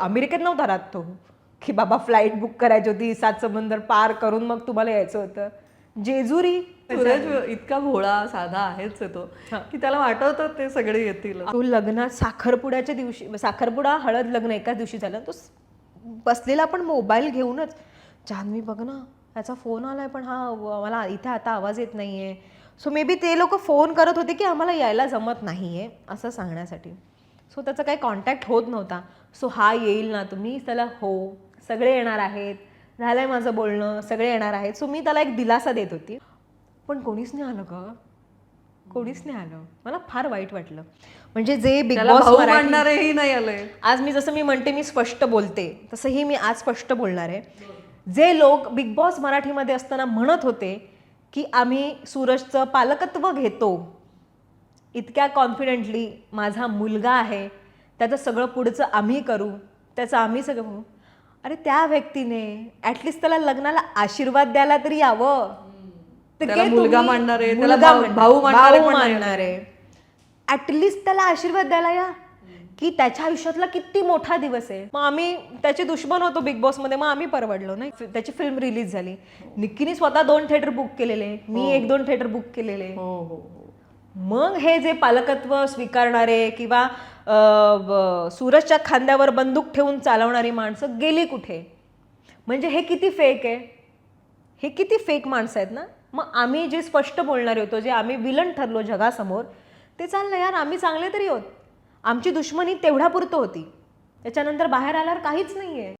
अमेरिकेत नव्हता राहत तो की बाबा फ्लाईट बुक करायची होती सात समंदर पार करून मग तुम्हाला यायचं होतं. जेजुरी. सूरज इतका भोळा साधा आहेच आहे तो की त्याला वाटत ते सगळे येतील. तो लग्नात साखरपुड्याच्या दिवशी साखरपुडा हळद लग्न एकाच दिवशी झालं. तो बसलेला पण मोबाईल घेऊनच जान्हवी बघ ना याचा फोन आलाय पण हा मला इथे आता आवाज येत नाहीये. सो मे बी ते लोक फोन करत होते की आम्हाला यायला जमत नाहीये असं सांगण्यासाठी. सो त्याचा काही कॉन्टॅक्ट होत नव्हता. सो हा येईल ना तुम्ही? त्याला हो. सगळे येणार आहेत. झालंय माझं बोलणं. सगळे येणार आहेत. सो मी त्याला एक दिलासा देत होती. पण कोणीच नाही आलं का कोणीच नाही आलं. मला फार वाईट वाटलं. म्हणजे जे बिग बॉस मराठी- नाही आले आज मी जसं मी म्हणते मी स्पष्ट बोलते. तसंही मी आज स्पष्ट बोलणार आहे. जे लोक बिग बॉस मराठीमध्ये असताना म्हणत होते की आम्ही सूरजचं पालकत्व घेतो. इतक्या कॉन्फिडेंटली माझा मुलगा आहे त्याचं सगळं पुढचं आम्ही करू त्याचं आम्ही सगळं करू. अरे त्या व्यक्तीने ॲटलिस्ट त्याला लग्नाला आशीर्वाद द्यायला तरी यावं. त्याला मुलगा तुम्ही- मानणारे, त्याला भाऊ- नाही. मानणारे. ॲटलिस्ट त्याला आशीर्वाद द्यायला या. की त्याच्या आयुष्यातला किती मोठा दिवस आहे. मग आम्ही त्याचे दुश्मन होतो बिग बॉसमध्ये मग आम्ही परवडलो नाही. त्याची फिल्म रिलीज झाली. निक्कीने स्वतः दोन थिएटर बुक केलेले. मी एक दोन थिएटर बुक केलेले. हो हो हो. मग हे जे पालकत्व स्वीकारणारे किंवा सूरजच्या खांद्यावर बंदूक ठेवून चालवणारी माणसं गेली कुठे? म्हणजे हे किती फेक आहे? हे किती फेक माणसं आहेत ना? मग आम्ही जे स्पष्ट बोलणारे होतो जे आम्ही विलन ठरलो जगासमोर ते चाललं यार आम्ही चांगले तरी होत आमची दुश्मनी तेवढ्यापुरतं होती. त्याच्यानंतर बाहेर आल्यावर काहीच नाही आहे